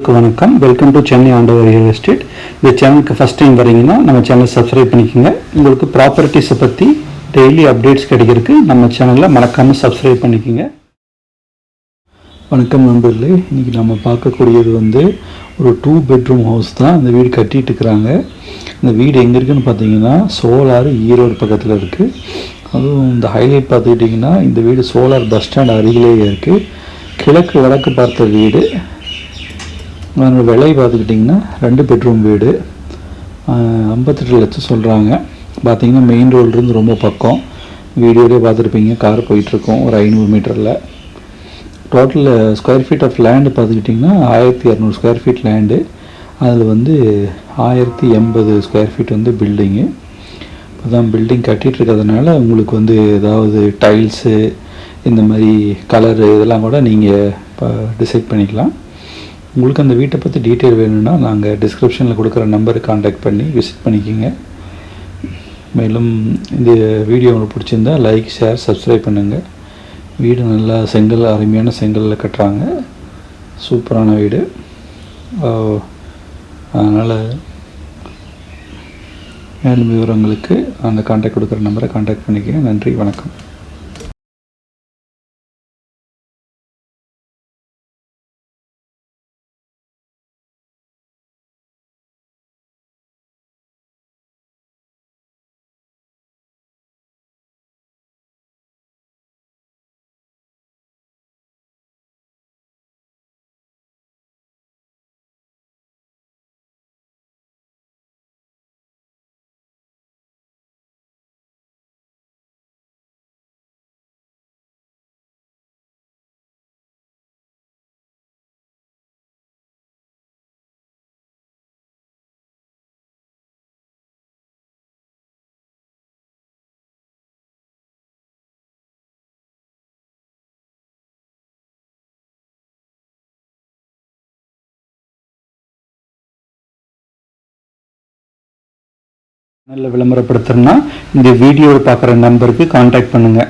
வணக்கம். Welcome to Chennai ஆண்டவர் real estate இந்த சேனலுக்கு ஃபஸ்ட் டைம் வரீங்கன்னா நம்ம சேனலை சப்ஸ்கிரைப் பண்ணிக்கோங்க. உங்களுக்கு ப்ராப்பர்ட்டிஸை பற்றி டெய்லி அப்டேட்ஸ் கிடைக்கிறதுக்கு நம்ம சேனலில் மறக்காமல் சப்ஸ்கிரைப் பண்ணிக்கோங்க. வணக்கம் நண்பர்களே. இன்றைக்கி நம்ம பார்க்கக்கூடியது வந்து ஒரு டூ பெட்ரூம் ஹவுஸ் தான் இந்த வீடு கட்டிகிட்டு இருக்கிறாங்க. இந்த வீடு எங்கே இருக்குன்னு பார்த்தீங்கன்னா சோலார் ஈரோடு பக்கத்தில் இருக்குது அதுவும் இந்த ஹைலைட் பார்த்துக்கிட்டிங்கன்னா இந்த வீடு சோலார் பஸ் ஸ்டாண்ட் அருகிலேயே இருக்குது கிழக்கு வடக்கு பார்த்த வீடு. அதனோட விலை பார்த்துக்கிட்டிங்கன்னா ரெண்டு பெட்ரூம் வீடு ஐம்பத்தெட்டு லட்சம் சொல்கிறாங்க பார்த்தீங்கன்னா மெயின் ரோட்லேருந்து ரொம்ப பக்கம். வீடியோலேயே பார்த்துருப்பீங்க. கார் போயிட்டுருக்கோம். ஒரு ஐநூறு மீட்டரில். Total square feet of land பார்த்துக்கிட்டிங்கன்னா ஆயிரத்தி இரநூறு ஸ்கொயர் ஃபீட் லேண்டு அதில் வந்து ஆயிரத்தி எண்பது ஸ்கொயர் ஃபீட் வந்து பில்டிங்கு இப்போ தான் பில்டிங் கட்டிகிட்ருக்கிறதுனால உங்களுக்கு வந்து ஏதாவது டைல்ஸு இந்த மாதிரி கலரு இதெல்லாம் கூட நீங்கள் இப்போ டிசைட் பண்ணிக்கலாம். உங்களுக்கு அந்த வீட்டை பற்றி டீட்டெயில் வேணும்னா நாங்கள் டிஸ்கிரிப்ஷனில் கொடுக்குற நம்பருக்கு காண்டாக்ட் பண்ணி விசிட் பண்ணிக்கோங்க. மேலும் இந்த வீடியோ உங்களுக்கு பிடிச்சிருந்தா லைக் ஷேர் சப்ஸ்கிரைப் பண்ணுங்கள் வீடு நல்லா செங்கல் அருமையான செங்கலில் கட்டுறாங்க. சூப்பரான வீடு. அதனால் மேலும் விவரங்களுக்கு அந்த காண்டாக்ட் கொடுக்குற நம்பரை காண்டாக்ட் பண்ணிக்கங்க. நன்றி வணக்கம். நல்ல விளம்பரப்படுத்துறேன்னா இந்த வீடியோவை பார்க்குற நம்பருக்கு காண்டாக்ட் பண்ணுங்கள்